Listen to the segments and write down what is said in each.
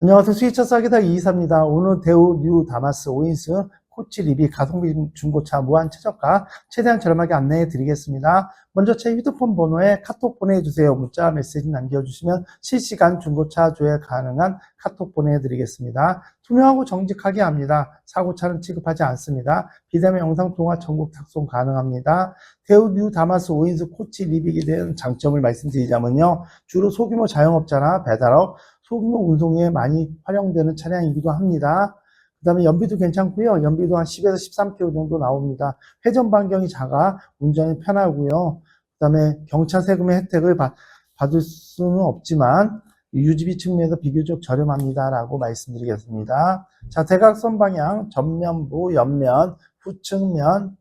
안녕하세요. 수위차 싸기다 이이사입니다. 오늘 대우 뉴 다마스 오인스 코치 리비 가성비 중고차 무한 최저가 최대한 저렴하게 안내해 드리겠습니다. 먼저 제 휴대폰 번호에 카톡 보내주세요. 문자 메시지 남겨주시면 실시간 중고차 조회 가능한 카톡 보내드리겠습니다. 투명하고 정직하게 합니다. 사고차는 취급하지 않습니다. 비대면 영상 통화 전국 탁송 가능합니다. 대우 뉴 다마스 오인스 코치 리빅에 대한 장점을 말씀드리자면요. 주로 소규모 자영업자나 배달업, 소규모 운송에 많이 활용되는 차량이기도 합니다. 그 다음에 연비도 괜찮고요. 연비도 한 10에서 13km 정도 나옵니다. 회전 반경이 작아 운전이 편하고요. 그 다음에 경차 세금의 혜택을 받, 받을 수는 없지만 유지비 측면에서 비교적 저렴합니다라고 말씀드리겠습니다. 자, 대각선 방향, 전면부, 옆면, 후측면,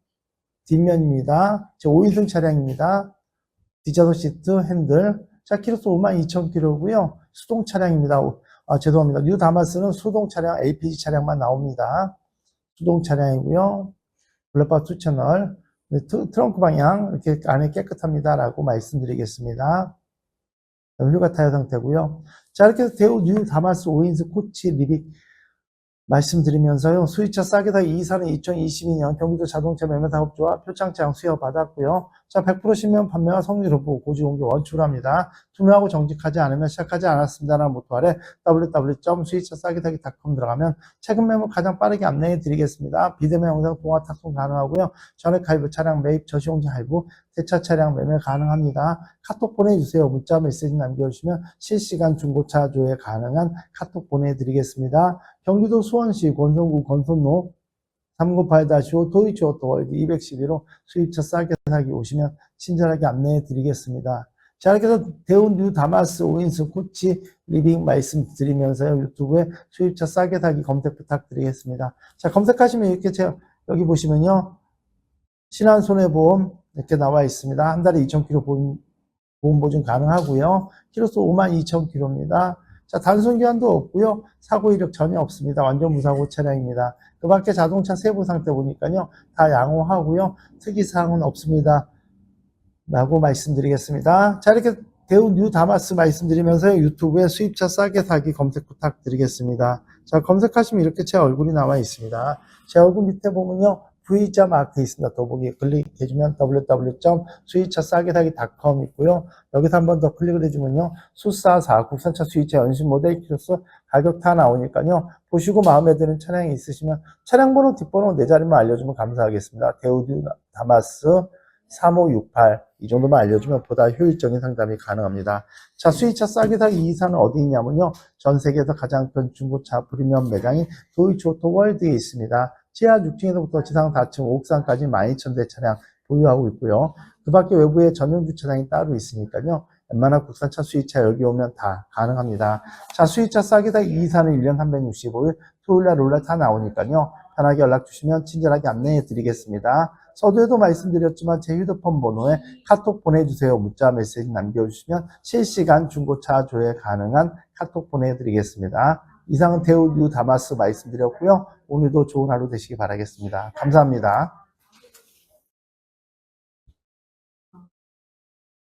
뒷면입니다. 5인승 차량입니다. 뒷좌석 시트, 핸들. 자, 키로수 52,000km고요. 수동 차량입니다. 아, 죄송합니다. 뉴 다마스는 수동 차량, APG 차량만 나옵니다. 수동 차량이고요. 블랙박스 2 채널. 네, 트, 트렁크 방향 이렇게 안에 깨끗합니다라고 말씀드리겠습니다. 휴가 타이어 상태고요. 자, 이렇게 해서 대우 뉴 다마스 5인스 코치 리빅 말씀드리면서요. 수입차 싸게 다 이사는 2022년 경기도 자동차 매매 사업조합 표창장 수여받았고요. 자, 100% 신면 판매와 성질 후보 고지 공개 원출합니다. 투명하고 정직하지 않으면 시작하지 않았습니다라는 모토 아래 www.수입차 싸게다기.com 들어가면 최근 매물 가장 빠르게 안내해 드리겠습니다. 비대면 영상 통화 탁송 가능하고요. 전액 할부 차량 매입 저시용자 할부 대차 차량 매매 가능합니다. 카톡 보내주세요. 문자 메시지 남겨주시면 실시간 중고차 조회 가능한 카톡 보내드리겠습니다. 경기도 수원시 권성구 권선로 398-5 도이치 오토월드 212로 수입차 싸게 사기 오시면 친절하게 안내해 드리겠습니다. 자, 이렇게 해서 대우 뉴 다마스 오인스 코치 리빙 말씀드리면서요. 유튜브에 수입차 싸게 사기 검색 부탁드리겠습니다. 자, 검색하시면 이렇게 제가 여기 보시면요. 신한 손해보험 이렇게 나와 있습니다. 한 달에 2,000km 보험, 보험 보증 가능하고요. 키로수 52,000km입니다. 자, 단순 교환도 없고요. 사고 이력 전혀 없습니다. 완전 무사고 차량입니다. 그 밖에 자동차 세부 상태 보니까요. 다 양호하고요. 특이사항은 없습니다. 라고 말씀드리겠습니다. 자, 이렇게 대우 뉴 다마스 말씀드리면서 유튜브에 수입차 싸게 사기 검색 부탁드리겠습니다. 자, 검색하시면 이렇게 제 얼굴이 나와 있습니다. 제 얼굴 밑에 보면요. V자 마크 있습니다. 더보기 클릭해주면 www.수입차싸게사기.com 있고요. 여기서 한 번 더 클릭을 해주면요. 수사사 국산차 수입차 연신 모델 키로수 가격 다 나오니까요. 보시고 마음에 드는 차량이 있으시면 차량 번호 뒷번호 네 자리만 알려주면 감사하겠습니다. 대우듀 다마스 3568 이 정도만 알려주면 보다 효율적인 상담이 가능합니다. 자, 수입차 싸게 사기 이사는 어디 있냐면요. 전 세계에서 가장 큰 중고차 프리미엄 매장이 도이치 오토 월드에 있습니다. 지하 6층에서부터 지상 4층, 옥상까지 12,000대 차량 보유하고 있고요. 그 밖에 외부에 전용 주차장이 따로 있으니까요. 웬만한 국산 차 수입차 여기 오면 다 가능합니다. 자, 수입차 사기 이사는 1년 365일 토요일 날 롤라 다 나오니까요. 편하게 연락 주시면 친절하게 안내해 드리겠습니다. 서두에도 말씀드렸지만 제 휴대폰 번호에 카톡 보내주세요. 문자 메시지 남겨주시면 실시간 중고차 조회 가능한 카톡 보내드리겠습니다. 이상은 대우 뉴 다마스 말씀드렸고요. 오늘도 좋은 하루 되시기 바라겠습니다. 감사합니다.